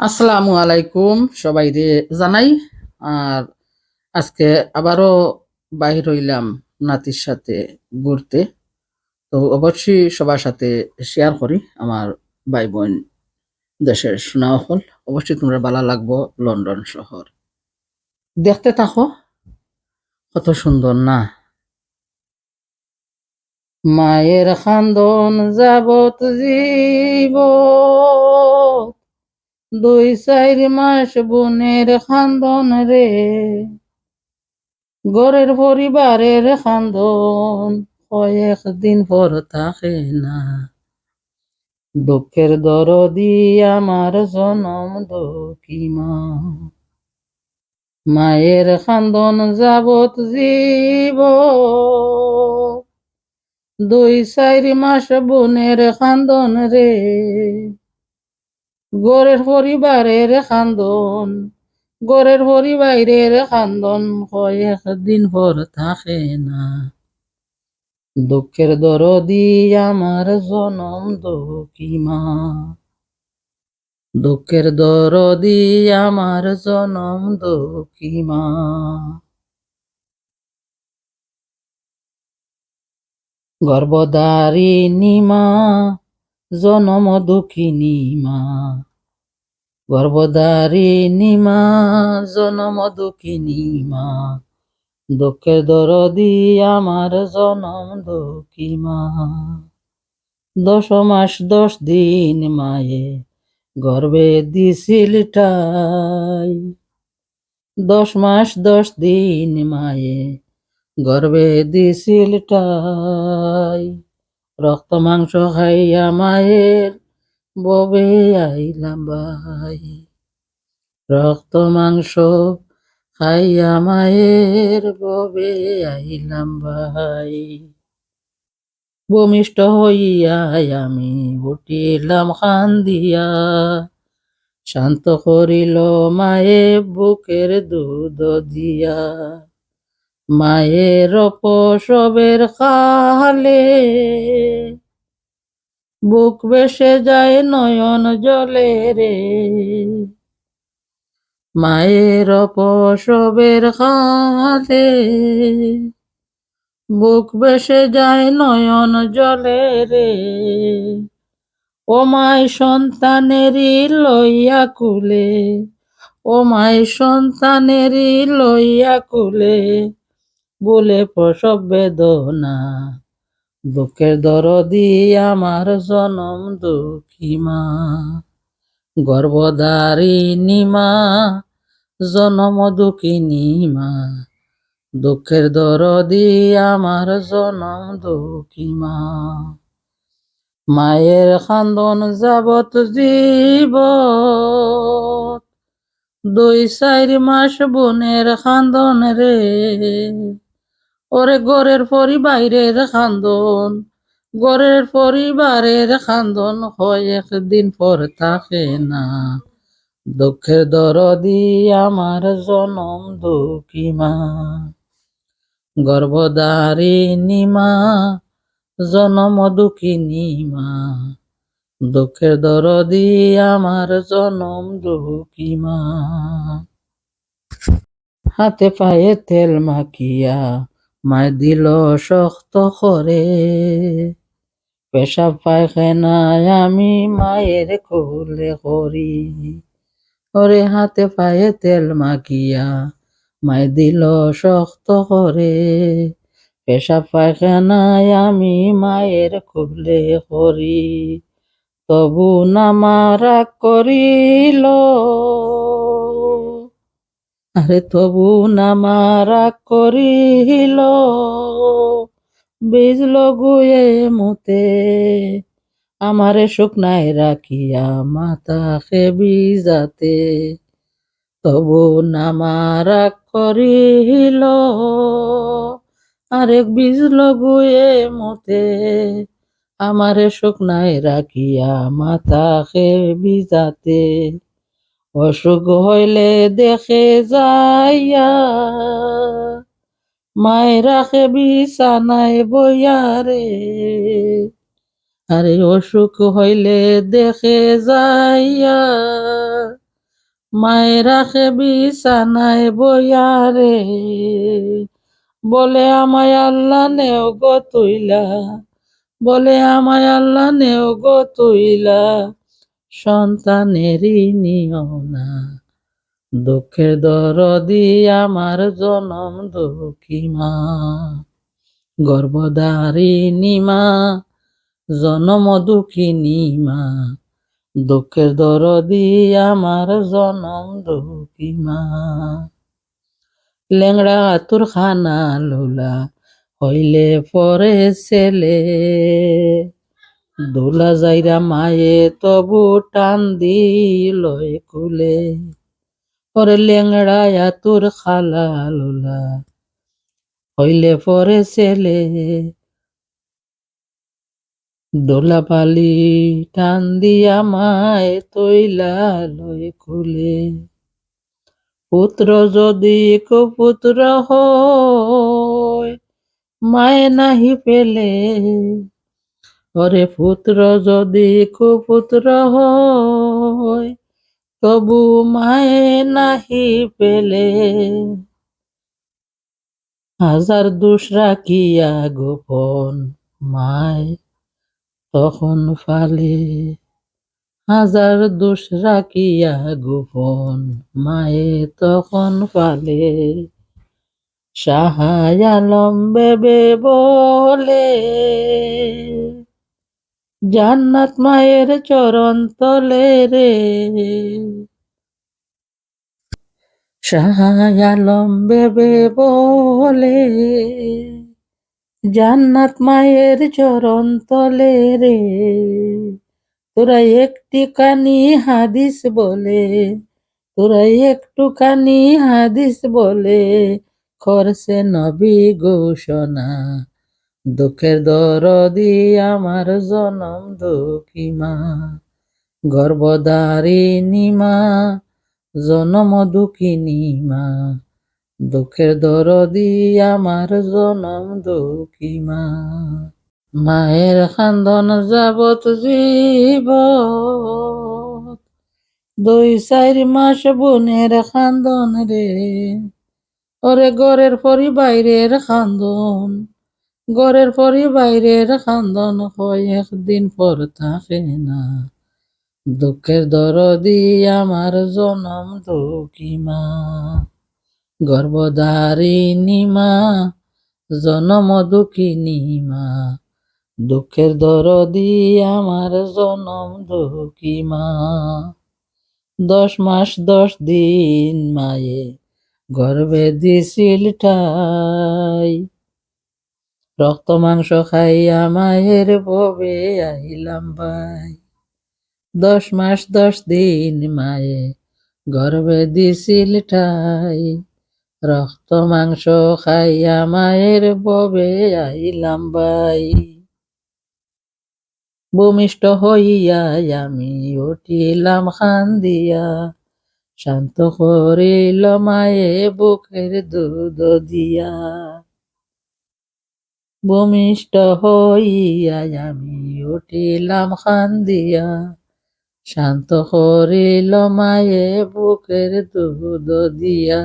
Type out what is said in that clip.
আসসালামু আলাইকুম সবাই রে জানাই। আর আজকে আবারও বাহির হইলাম নাতির সাথে ঘুরতে। তো অবশ্যই সবার সাথে শেয়ার করি আমার ভাই বোন দেশের শোনা হল অবশ্যই তোমরা ভালো লাগবো লন্ডন শহর। দেখতে থাকো, কত সুন্দর না। মায়ের খান্দন যাবত জীব দুই চার মাস বোনের খান্দন রে। গড়ের পরিবারের খান্দন কয়েক দিন পর থাকে না। দুঃখের দরদি আমার জনম দুঃখী মা। মায়ের খান্দন যাবত জীব। দুই চার মাস বোনের খান্দন রে। গড়ের পরিবারের খান্দন গড়ের পরিবারের খান্দন কয়েক দিন পর থাকে না দুঃখের দরদি আমার জনম দুঃখী মা দুঃখের দরদি আমার জনম দুঃখী মা গর্ভধারিণী মা জনম দুঃখিনী মা গর্ভধারিণী মা জনম দুঃখিনী মা দুঃখের দরদি আমার জনম দুঃখী মা। দশ মাস দশ দিন মায়ে গর্বে দিছিল ঠাই। দশ মাস দশ দিন মায়ে গর্বে দিছিল ঠাই। রক্ত, মাংস খাইয়া মায়ের ববে আইলাম ভাই। রক্ত, মাংস খাইয়া মায়ের ববে আইলাম ভাই। ভূমিষ্ঠ হইয়া আমি উঠিলাম কান্দিয়া শান্ত করিল মায়ে বুকের দুধ দিয়া। মায়ের প্রসবের কালে বুক বেসে যায় নয়ন জলে রে। মায়ের প্রসবের কালে বুক বেসে যায় নয়ন জলে রে। ও মাই সন্তানেরই লইয়া কুলে, ও মাই সন্তানেরই লইয়া কুলে বলে প্রসব বেদনা। দুঃখের দরদি আমার জনম দুঃখী মা। গর্ভধারিণী মা, জনম দুঃখিনী মা। দুঃখের দরদি আমার জনম দুঃখী মা। মায়ের খান্দন যাবত জীব দুই চার মাস বোনের খান্দন রে। ওরে গড়ের পরিবারের খান্দন গড়ের পরিবারের খান্দন, হয় একদিন পর থাকে না। দুঃখের দরদি আমার জনম দুঃখী মা, গর্ভধারিণী মা, জনম দুঃখিনী মা। দুঃখের দরদি আমার জনম দুঃখী মা। হাতে পায়ে তেল মাখিয়া মায় দিল শক্ত করে। পেশাব পায়খানায় আমি মায়ের কোলে করি। ওরে হাতে পায়ে তেল মাখিয়া মায় দিল শক্ত করে। পেশাব পায়খানায় আমি মায়ের কোলে করি। তবু নামারা করিল। আরে তবু নামারা করিল বিজল গুয়ে মুতে। আমারে শুকনায় রাখিয়া মাতাকে বিজাতে তবু নামারা করিল আরেক বিজল গুয়ে মুতে। আমারে শুকনায় রাখিয়া মাতাকে বিজাতে অসুখ হইলে দেখে যাইয়া মায়ের রাখে বিছানায় বইয়া রে। আরে অসুখ হইলে দেখে যাইয়া মায়ের রাখে বিছানায় বইয়া রে। বলে আমায় আল্লাহ নেও গো তুইলা, বলে আমায় আল্লাহ নেও গো তুইলা। সন্তানেরই নিও না। দুঃখের দরদি আমার জনম দুঃখী মা। গর্ভধারিণী মা, জনম দুঃখিনী মা। দুঃখের দরদি আমার জনম দুঃখী মা। লেংড়া তোর খানা লোলা হইলে পরে ছেলে। দোলা যাইরা মায়ে তবু টান দিলয় কুলে। পরে লেংড়ায়া তোর খালা লোলা, হইলে পরে ছেলে। দোলা পালি টান দিয়া মায় তৈলা লয় কুলে। পুত্র যদি কুপুত্র হয়, মায়ে নাহি পেলে। ওরে পুত্র যদি কুপুত্র হয়, তবু মায়ে নাহি পেলে। হাজার দোষ রাখিয়া গোপন মায়, তখন ফালে। হাজার দোষ রাখিয়া গোপন মায়ে, তখন ফালে। সাহায় আলম বলে। জান্নাত মায়ের চরণ তলে রে। সাহায় আলম বেবে বলে, জান্নাত মায়ের চরণ তলে রে। তোরা একটি কানি হাদিস বলে তোরা একটু কানি হাদিস বলে করছে নবী ঘোষণা দুঃখের দরদি আমার জনম দুঃখী মা, গর্ভধারিণী মা, জনম দুঃখিনী মা। দুঃখের দরদি আমার জনম দুঃখী মা। মায়ের খান্দন যাবত জীব দুই চার মাস বোনের খান্দন রে। ওরে গড়ের পরি বাইরের খান্দন। গড়ের পরি বাইরের খান্দন হয় একদিন পর থাকে না দুঃখের দরদি আমার জনম দুঃখী মা গর্ভধারিণী মা জনম দুঃখিনী মা দুঃখের দরদি আমার জনম দুঃখী মা দশ মাস দশ দিন মায়ে গর্ভে দিছিল ঠাই রক্ত মাংস খাইয়া মায়ের ববে আইলাম ভাই। দশ মাস দশ দিন মায়ে গর্ভে দিছিল ঠাই। রক্ত মাংস খাইয়া মায়ের ববে আইলাম ভাই। ভূমিষ্ঠ হইয়া আমি উঠিলাম খান দিয়া। শান্ত করিল মায়ে বুকের দুধ দিয়া। ভূমিষ্ঠ হইয়া আমি উঠিলাম খান দিয়া শান্ত করিল মায়ে বুকের দুধ দিয়া।